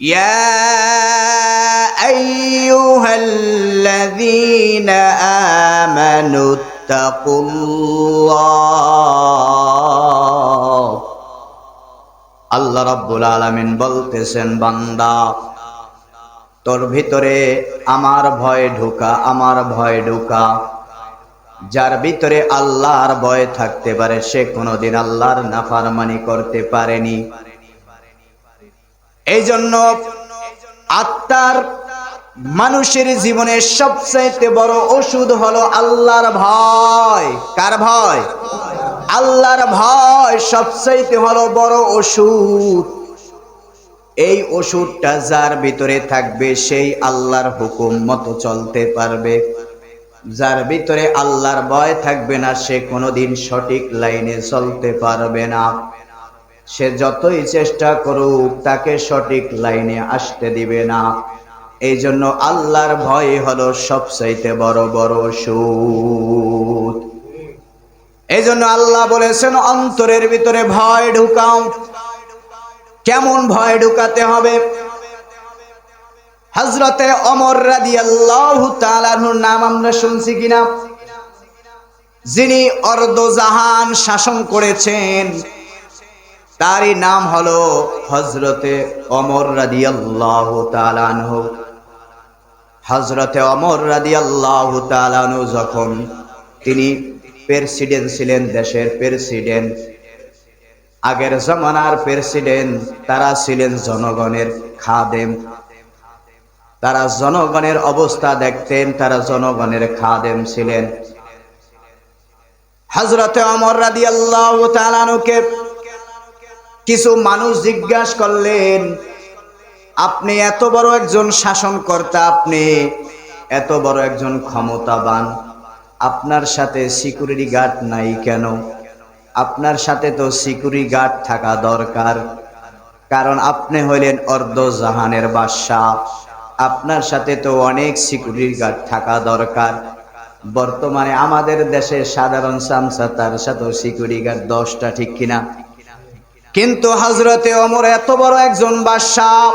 يا أيها الذين آمنوا اتقوا الله আল্লাহ রাব্বুল আলামিন বলতেছেন বান্দা তোর ভিতরে আমার ভয় ঢুকা আমার ভয় ঢুকা যার ভিতরে আল্লাহর ভয় থাকতে পারে সে কোনোদিন আল্লাহর নাফারমানি করতে পারেনি এই জন্য আত্মার মানুষের জীবনের সবচাইতে বড় ওষুধ হলো আল্লাহর ভয়। কার ভয়? আল্লাহর ভয় সবচাইতে হলো বড় ওষুধ। এই ওষুধটা যার ভিতরে থাকবে সেই আল্লাহর হুকুম মতো চলতে পারবে। যার ভিতরে আল্লাহর ভয় থাকবে না, সে কোনোদিন সঠিক লাইনে চলতে পারবে না। সে যতই চেষ্টা করুক, তাকে সঠিক লাইনে আসতে দিবে না। এই জন্য আল্লাহর ভয় হলো সবচাইতে বড় বড় সুদ। এই জন্য আল্লাহ বলেছেন, অন্তরের ভিতরে ভয় ঢুকাও। কেমন ভয় ঢুকাতে হবে? হজরতে অমর রাদি আল্লাহ নাম আমরা শুনছি কিনা? যিনি অর্ধজাহান শাসন করেছেন। তারই নাম হলো হজরতে অমর রাদি আল্লাহ তালানহ হজরতে অমর রাদি আল্লাহ তালানহ যখন তিনি প্রেসিডেন্ট ছিলেন দেশের প্রেসিডেন্ট, আগের জমানার প্রেসিডেন্ট, তারা ছিলেন জনগণের খাদেম। তারা জনগণের অবস্থা দেখতেন, তারা জনগণের খাদেম ছিলেন। হজরতে অমর রাদি আল্লাহ তালানুকে কিছু মানুষ জিজ্ঞাসা করলেন, আপনি এত বড় একজন শাসনকর্তা, আপনি এত বড় একজন ক্ষমতাবান, আপনার সাথে সিকিউরিটি গার্ড নাই কেন? আপনার সাথে তো সিকিউরিটি গার্ড থাকা দরকার, কারণ আপনি হইলেন অর্ধ জাহানের বাদশাহ। আপনার সাথে তো অনেক সিকিউরিটি গার্ড থাকা দরকার। বর্তমানে আমাদের দেশে সাধারণ সামসা তার সাথে সিকিউরিটি গার্ড দশটা, ঠিক কিনা? কিন্তু হজরতে অমর এত বড় একজন বাদশাহ,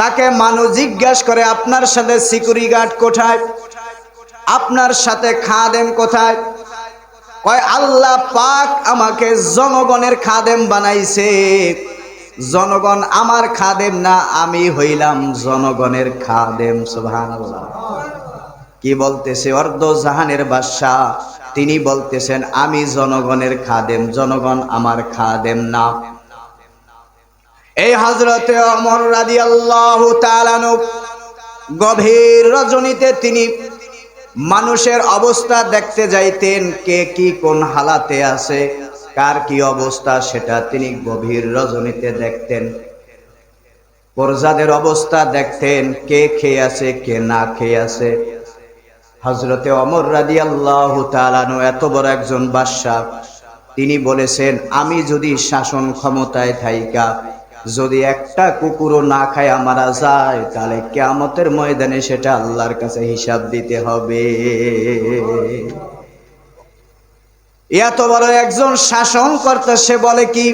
তাকে মানুষ জিজ্ঞাসা করে, আপনার সাথে সিকিউরিটি গার্ড কোথায়? আপনার সাথে খাদেম কোথায়? কয়, আল্লাহ পাক আমাকে জনগণের খাদেম বানাইছে। জনগণ আমার খাদেম না, আমি হইলাম জনগণের খাদেম, সুবহানাল্লাহ। কি বলতেছে অর্ধ জাহানের বাদশাহ? তিনি বলতেছেন, আমি জনগণের খাদেম, জনগণ আমার খাদেম না। এই হজরতে অমর রাদি আল্লাহ গভীর রজনীতে তিনি মানুষের অবস্থা দেখতে যাইতেন, কে কি কোন হালাতে আছে, কার কি অবস্থা সেটা তিনি গভীর রজনীতে দেখতেন। প্রজাদের অবস্থা দেখতেন, কে খেয়ে আছে, কে না খেয়ে আছে। হজরতে অমর রাদি আল্লাহ তালানো এত বড় একজন বাদশাহ, তিনি বলেছেন, আমি যদি শাসন ক্ষমতায় থাইকা, যদি একটা কুকুরও না খায় মারা যায়, তাহলে কেয়ামতের ময়দানে সেটা আল্লাহর কাছে হিসাব দিতে হবে। এত বড় একজন শাসন করতে সে বলে কি,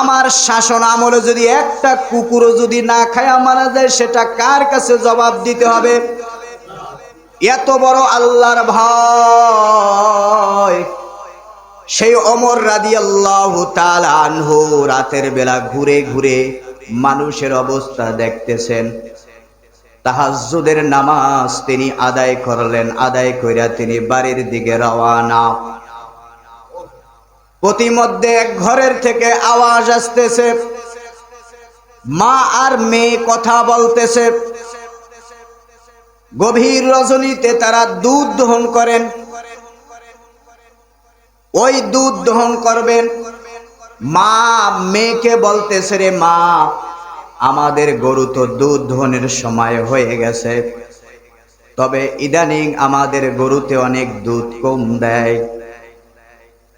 আমার শাসন আমলে যদি একটা কুকুরও যদি না খায় মারা যায়, সেটা কার কাছে জবাব দিতে হবে? এত বড় আল্লাহর ভয়। সেই অমর রাদি আল্লাহ আনহু রাতের বেলা ঘুরে ঘুরে মানুষের অবস্থা দেখতেছেন। তাহাজুদের নামাজ তিনি আদায় করলেন, আদায় কইরা তিনি বাড়ির দিকে রওয়ানা। প্রতিমধ্যে এক ঘরের থেকে আওয়াজ আসতেছে। মা আর মেয়ে কথা বলতেছে। গভীর রজনীতে তারা দুধ দহন করেন। ওই দুধ দহন করবেন, মা, মেয়েকে বলতেছে রে মা, আমাদের গরু তো দুধ দহনের সময় হয়ে গেছে। তবে ইদানিং আমাদের গরুতে অনেক দুধ কম দেয়।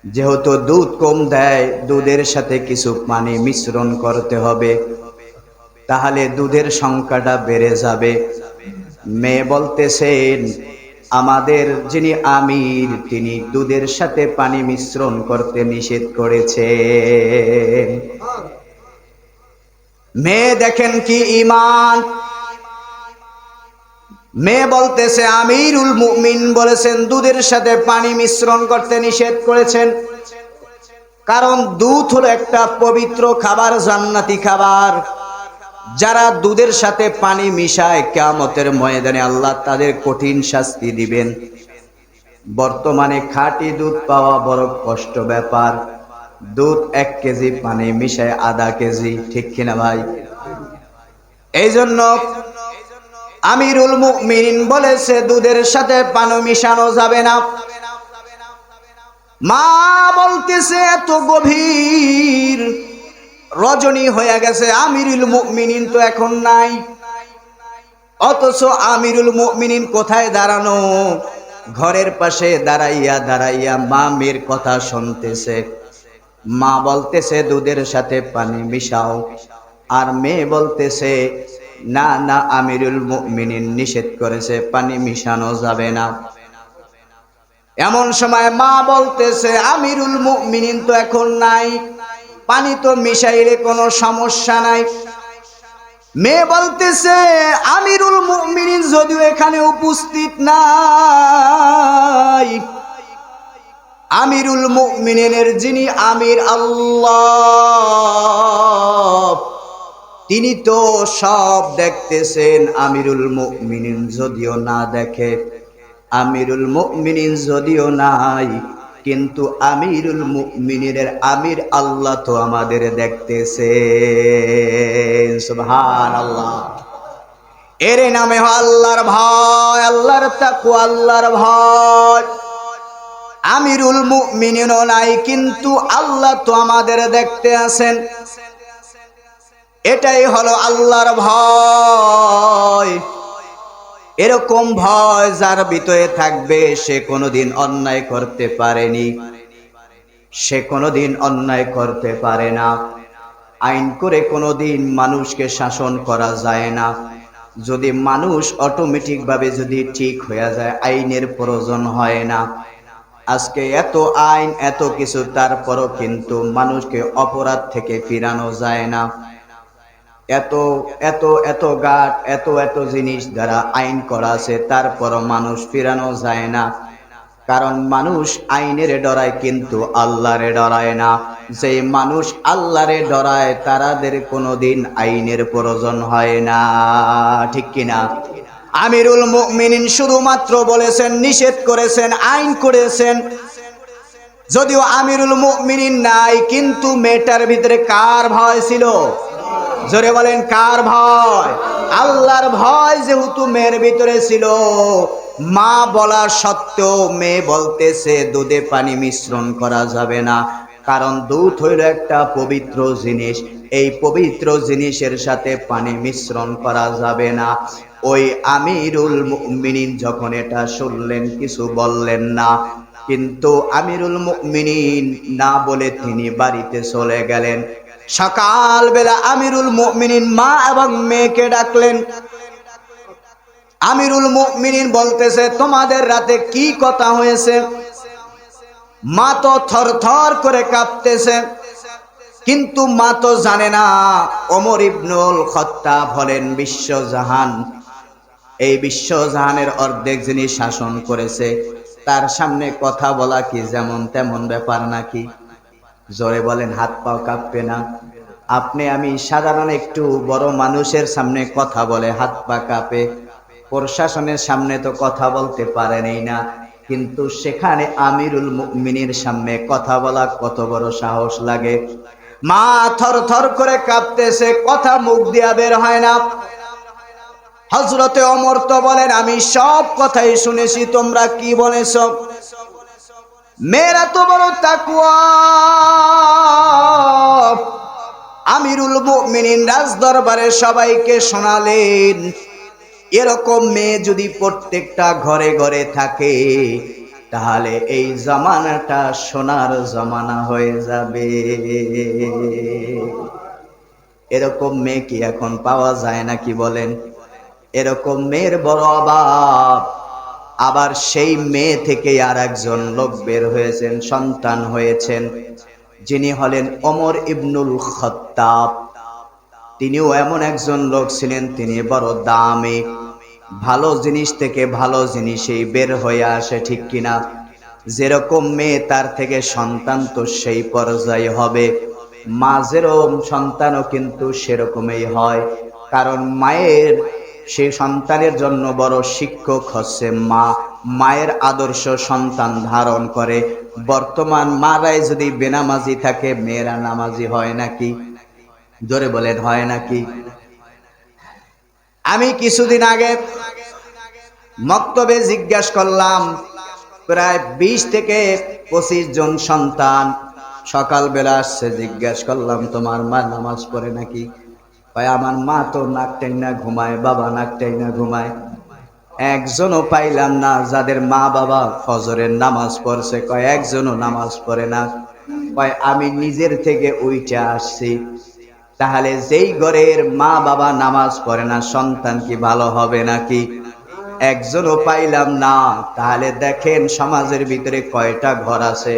যেহেতু দুধ কম দেয়, দুধের সাথে কিছু পানি মিশ্রণ করতে হবে। তাহলে দুধের সংখ্যাটা বেড়ে যাবে। মেয়ে বলতেছেন, আমাদের যিনি আমির, তিনি দুধের সাথে পানি মিশ্রণ করতে নিষেধ করেছে মেয়ে দেখেন কি ইমান মেয়ে বলতেছে, আমিরুল মুমিন বলেছেন, দুধের সাথে পানি মিশ্রণ করতে নিষেধ করেছেন। কারণ দুধ হলো একটা পবিত্র খাবার, জান্নাতি খাবার। যারা দুধের সাথে পানি মিশায় কেয়ামতের ময়দানে আল্লাহ তাদের কঠিন শাস্তি দিবেন। বর্তমানে খাঁটি দুধ পাওয়া বড় কষ্ট ব্যাপার। দুধ এক কেজি, পানি মিশায় আধা কেজি, ঠিক কিনা ভাই? এই জন্য আমিরুল মুমিনিন বলেছে, দুধের সাথে পানি মিশানো যাবে না। মা বলতেছে, এত গভীর রজনী হয়ে গেছে, আমিরুল মুমিনিন তো এখন নাই। অথচ আমিরুল মুমিনিন কোথায় দাঁড়ানো? ঘরের পাশে দাঁড়াইয়া দাঁড়াইয়া মা মেয়ের কথা শুনতেছে। মা বলতেছে, দুধের সাথে পানি মিশাও। আর মেয়ে বলতেছে, না না, আমিরুল মুমিনিন নিষেধ করেছে, পানি মিশানো যাবে না। এমন সময় মা বলতেছে, আমিরুল মুমিনিন তো এখন নাই। পানি তো মিশাইলে কোনো সমস্যা নাই। মেয়ে বলতেছে, আমিরুল মুমিনিন যদিও এখানে উপস্থিত নাই। আমিরুল মুমিনের যিনি আমির আল্লাহ, তিনি তো সব দেখতেছেন আমিরুল মুমিনিন যদিও না দেখে। আমিরুল মুমিনিন যদিও নাই কিন্তু আমিরুল মুমিনের আমির আল্লাহ তো আমাদের দেখতেছে সুবহান আল্লাহ এর নামে আল্লাহর ভয়, আল্লাহর তাকু আল্লাহর ভয়। আমিরুল মুমিনিনও নাই, কিন্তু আল্লাহ তো আমাদের দেখতে আছেন এটাই হলো আল্লাহর ভয়। এরকম ভয় যার ভিতরে থাকবে, সে কোনোদিন অন্যায় করতে পারেনি। সে কোনোদিন অন্যায় করতে পারে না। আইন করে কোনোদিন মানুষকে শাসন করা যায় না। যদি মানুষ অটোমেটিক ভাবে যদি ঠিক হয়ে যায়, আইনের প্রয়োজন হয় না। আজকে এত আইন, এত কিছু, তারপরও কিন্তু মানুষকে অপরাধ থেকে ফিরানো যায় না। এত এত এত গাট এত এত জিনিস দ্বারা আইন করা আছে তারপরও মানুষ ফিরানো যায় না। কারণ মানুষ আইনের ডরায়, কিন্তু আল্লাহরে ডরায় না। যে মানুষ আল্লাহরে ডরায়, তারাদের কোনোদিন আইনের প্রয়োজন হয় না। ঠিক কিনা? আমিরুল মুমিনিন শুধুমাত্র বলেছেন, নিষেধ করেছেন, আইন করেছেন। যদিও আমিরুল মুমিনিন নাই, কিন্তু মেয়েটার ভিতরে কার ভয় ছিল? জোরে বলেন, কার ভয়? আল্লাহর ভয় যেহেতু মেয়ের ভিতরে ছিল, মা বলা সত্ত্বেও মেয়ে বলতেছে, দুধে পানি মিশ্রণ করা যাবে না। কারণ দুধ হইল একটা পবিত্র জিনিস। এই পবিত্র জিনিসের সাথে পানি মিশ্রণ করা যাবে না। ওই আমিরুল মুমিনিন যখন এটা শুনলেন, কিছু বললেন না। কিন্তু আমিরুল মুমিনিন না বলে তিনি বাড়িতে চলে গেলেন। সকালবেলা আমিরুল মুমিনিন মা এবং মেয়েকে ডাকলেন। আমিরুল মুমিনিন বলতেছে, তোমাদের রাতে কি কথা হয়েছে? মা তো থর থর করে কাঁপতেছে, কিন্তু মা তো জানে না। অমর ইবনুল খত্তাব হলেন বিশ্বজাহান। এই বিশ্বজাহানের অর্ধেক যিনি শাসন করেছে, তার সামনে কথা বলা কি যেমন তেমন ব্যাপার নাকি? জোরে বলেন, হাত পাও কাঁপবে না। আপনি, আমি সাধারণ একটু বড় মানুষের সামনে কথা বলে, হাত পা কাঁপে। প্রশাসনের সামনে তো কথা বলতে পারেনই না। কিন্তু সেখানে আমিরুল মুমিনের সামনে কথা বলা কত বড় সাহস লাগে। মা থর থর করে কাঁপতেছে, কথা মুখ দিয়া বের হয় না। হজরতে অমর তো বলেন, আমি সব কথাই শুনেছি, তোমরা কি বলেছ? মেয়েরা তো বড় তাকুয়া। আমিরুল মুমিনিন রাজ দরবারে সবাইকে শোনালেন, এরকম মেয়ে যদি প্রত্যেকটা ঘরে ঘরে থাকে, তাহলে এই জমানাটা সোনার জমানা হয়ে যাবে। এরকম মেয়ে কি এখন পাওয়া যায় না কি বলেন? এরকম মেয়ের বড় অভাব। আবার সেই মেয়ে থেকে আর একজন লোক বের হয়েছেন, সন্তান হয়েছেন। যিনি হলেন অমর ইবনুল খত্তাব। তিনিও এমন একজন লোক ছিলেন, তিনি বড় দামে। ভালো জিনিস থেকে ভালো জিনিসেই বের হয়ে আসে, ঠিক কিনা? যেরকম মেয়ে তার থেকে সন্তান তো সেই পর্যায়ে হবে। মা যেরকম সন্তানও কিন্তু সেরকমই হয়। কারণ মায়ের সেই সন্তানের জন্য বড় শিক্ষক হচ্ছে মা। মায়ের আদর্শ সন্তান ধারণ করে। বর্তমান মারাই যদি বেনামাজি থাকে, মেয়েরা নামাজি হয় নাকি? জোরে বলেন, হয় নাকি? আমি কিছুদিন আগে মক্তবে জিজ্ঞাসা করলাম, প্রায় বিশ থেকে পঁচিশ জন সন্তান। সকালবেলা আসছে, জিজ্ঞাসা করলাম, তোমার মা নামাজ পড়ে নাকি? কয় আমার মা তো নাক না ঘুমায়, বাবা নাক না ঘুমায়। একজনও পাইলাম না, যাদের মা বাবা ফজরের নামাজ পড়ছে, কয় একজনও নামাজ পড়ে না। কয়, আমি নিজের থেকে উইটা আসছি। তাহলে যেই ঘরের মা বাবা নামাজ পড়ে না, সন্তান কি ভালো হবে নাকি? একজনও পাইলাম না, তাহলে দেখেন সমাজের ভিতরে কয়টা ঘর আছে।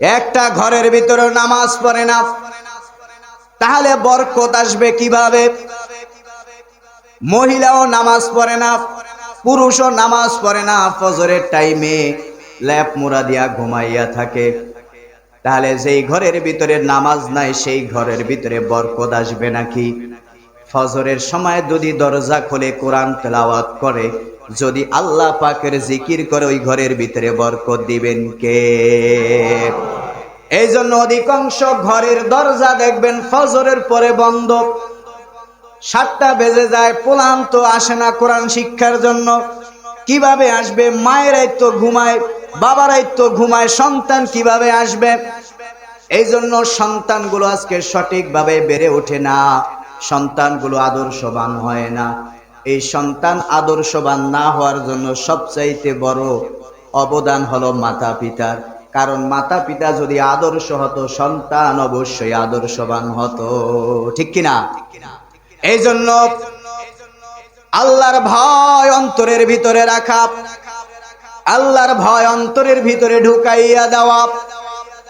একটা ঘরের ভিতরে নামাজ পড়ে না। তাহলে বরকত আসবে কীভাবে? মহিলাও নামাজ পড়ে না, পুরুষও নামাজ পড়ে না, ফজরের টাইমে ল্যাপ মুড়া দিয়া ঘুমাইয়া থাকে। তাহলে যেই ঘরের ভিতরে নামাজ নাই, সেই ঘরের ভিতরে বরকত আসবে নাকি? ফজরের সময় যদি দরজা খুলে কোরআন তেলাওয়াত করে, যদি আল্লাহ পাকের জিকির করে ওই ঘরের ভিতরে বরকত দিবেন কে? এই জন্য অধিকাংশ ঘরের দরজা দেখবেন ফজরের পরে বন্ধ। সাতটা বেজে যায় পোলান তো আসে না কোরআন শিক্ষার জন্য। কীভাবে আসবে? মায়েরাই তো ঘুমায়, বাবারাই তো ঘুমায়, সন্তান কীভাবে আসবে? এই জন্য সন্তানগুলো আজকে সঠিকভাবে বেড়ে ওঠে না। সন্তানগুলো আদর্শবান হয় না। এই সন্তান আদর্শবান না হওয়ার জন্য সবচাইতে বড় অবদান হলো মাতা পিতার কারণ মাতা পিতা যদি আদর্শ হতো, সন্তান অবশ্যই আদর্শবান হতো। ঠিক কিনা? এই জন্য আল্লাহর ভয় অন্তরের ভিতরে রাখা, আল্লাহর ভয় অন্তরের ভিতরে ঢুকাইয়া দেওয়া।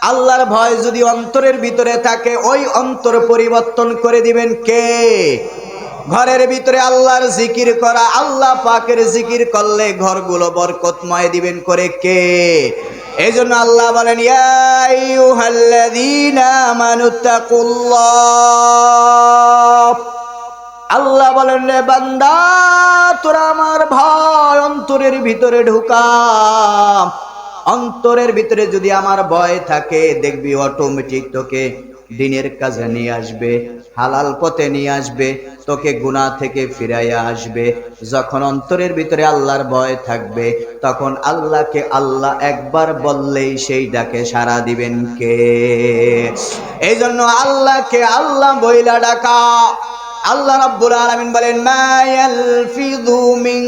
আল্লাহর ভয় যদি অন্তরের ভিতরে থাকে, ওই অন্তর পরিবর্তন করে দিবেন কে? ঘরের ভিতরে আল্লাহর জিকির করা, আল্লাহ পাকের জিকির করলে ঘরগুলো বরকতময় দিবেন করে কে? এই জন্য আল্লাহ বলেন আল্লাহ বলেন রে বান্দা, তোরা আমার ভয় অন্তরের ভিতরে ঢুকা। অন্তরের ভিতরে যদি আমার ভয় থাকে, দেখবি অটোমেটিক তোকে দিনের কাজে নিয়ে আসবে, হালাল পথে নিয়ে আসবে, তোকে গুনাহ থেকে ফিরাইয়া আসবে। যখন অন্তরের ভিতরে আল্লাহর ভয় থাকবে, তখন আল্লাহকে আল্লাহ একবার বললেই সেই ডাকে সারা দিবেন কে? এই জন্য আল্লাহকে আল্লাহ বইলা ডাকা। আল্লাহ রাব্বুল আলামিন বলেন, মা ইয়ালফিযু মিন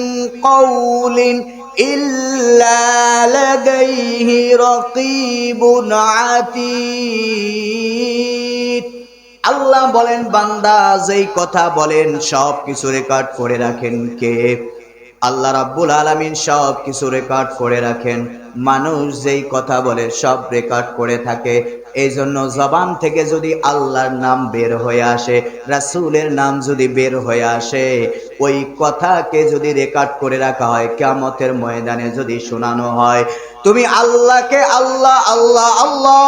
কওলিন ইল্লা لديه رقيب عتيد। আল্লাহ বলেন, বান্দা যেই কথা বলেন সব কিছু রেকর্ড করে রাখেন। কে? আল্লাহ রাব্বুল আলামিন সব কিছু রেকর্ড করে রাখেন। মানুষ যেই কথা বলে সব রেকর্ড করে থাকে। এই জন্য জবান থেকে যদি আল্লাহর নাম বের হয়ে আসে, রাসূলের নাম যদি বের হয়ে আসে, ওই কথাকে যদি রেকর্ড করে রাখা হয়, কিয়ামতের ময়দানে যদি শোনানো হয়, তুমি আল্লাহকে আল্লাহ আল্লাহ আল্লাহ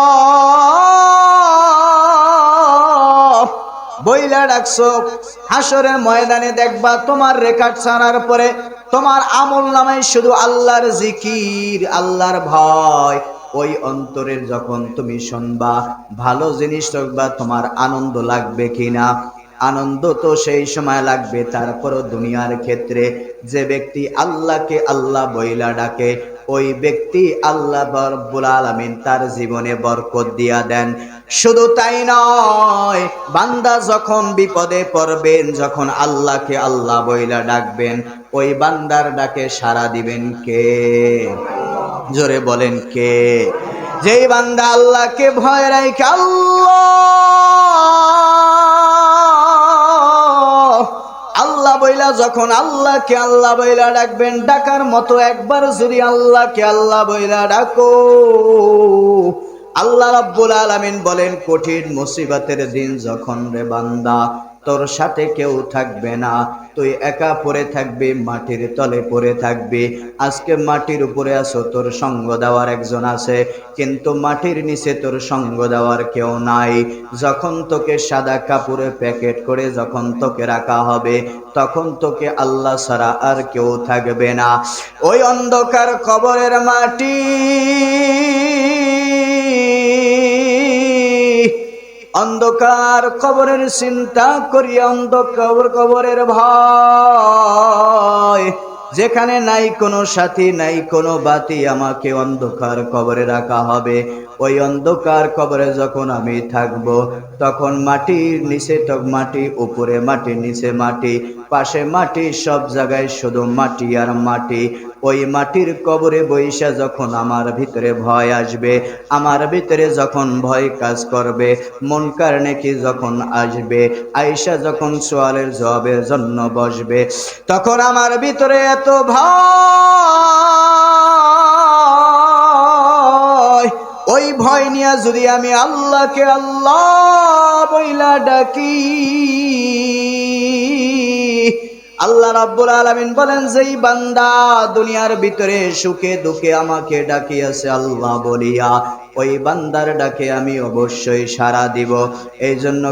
বইলা ডাকছো হাসরের ময়দানে দেখবা তোমার রেকর্ড ছাড়ার পরে তোমার আমল নামে শুধু আল্লাহর জিকির, আল্লাহর ভয়। ওই অন্তরের যখন তুমি শুনবা, ভালো জিনিস তোমার আনন্দ লাগবে কিনা? আনন্দ তো সেই সময় লাগবে। তারপরও দুনিয়ার ক্ষেত্রে যে ব্যক্তি আল্লাহকে আল্লাহ বইলা ডাকে, ওই ব্যক্তি আল্লাহ রব্বুল আলামিন তার জীবনে বরকত দিয়া দেন। শুধু তাই নয়, বান্দা যখন বিপদে পড়বেন, যখন আল্লাহকে আল্লাহ বইলা ডাকবেন, ওই বান্দার ডাকে সাড়া দিবেন কে? জোরে বলেন কে? যেই বান্দা আল্লাহকে ভয় রাখে, আল্লাহ বইলা, যখন আল্লাহকে আল্লাহ বইলা ডাকবেন, ডাকার মতো একবার যদি আল্লাহকে আল্লাহ বইলা ডাকো, আল্লাহ রাব্বুল আলামিন বলেন, কঠিন মুসিবতের দিন যখন রে বান্দা তোর সাথে কেউ থাকবে না। তুই একা পড়ে থাকবি, মাটির তলে পড়ে থাকবি। আজকে মাটির উপরে আসো তোর সঙ্গ দেওয়ার একজন আছে। কিন্তু মাটির নিচে তোর সঙ্গ দেওয়ার কেউ নাই। যখন তোকে সাদা কাপড়ে প্যাকেট করে যখন তোকে রাখা হবে, তখন তোকে আল্লাহ ছাড়া আর কেউ থাকবে না। ওই অন্ধকার কবরের মাটি অন্ধকার কবরের চিন্তা করিয়া অন্ধকার কবরের ভয়। যেখানে নাই কোনো সাথী, নাই কোনো বাতি, আমাকে অন্ধকার কবরে রাখা হবে। ওই অন্ধকার কবরে যখন আমি থাকব, তখন মাটির নিচে তো মাটি, উপরে মাটি, নিচে মাটি, পাশে মাটি, সব জায়গায় শুধু মাটি আর মাটি। ওই মাটির কবরে বৈশা যখন আমার ভিতরে ভয় আসবে, আমার ভিতরে যখন ভয় কাজ করবে, মন কারণে কি যখন আসবে আয়সা যখন সোয়ালের জবাবের জন্য বসবে, তখন আমার ভিতরে এত ভয়। ওই ভয় নিয়ে যদি আমি আল্লাহকে আল্লাহ বইলা ডাকি আল্লাহ রাব্বুল আলামিন বলেন, যেই বান্দা দুনিয়ার ভিতরে সুখে দুঃখে আমাকে ডাকিয়াছে, আল্লাহ বলিয়া, ওই বান্দার ডাকে আমি অবশ্যই সাড়া দিব। এই জন্য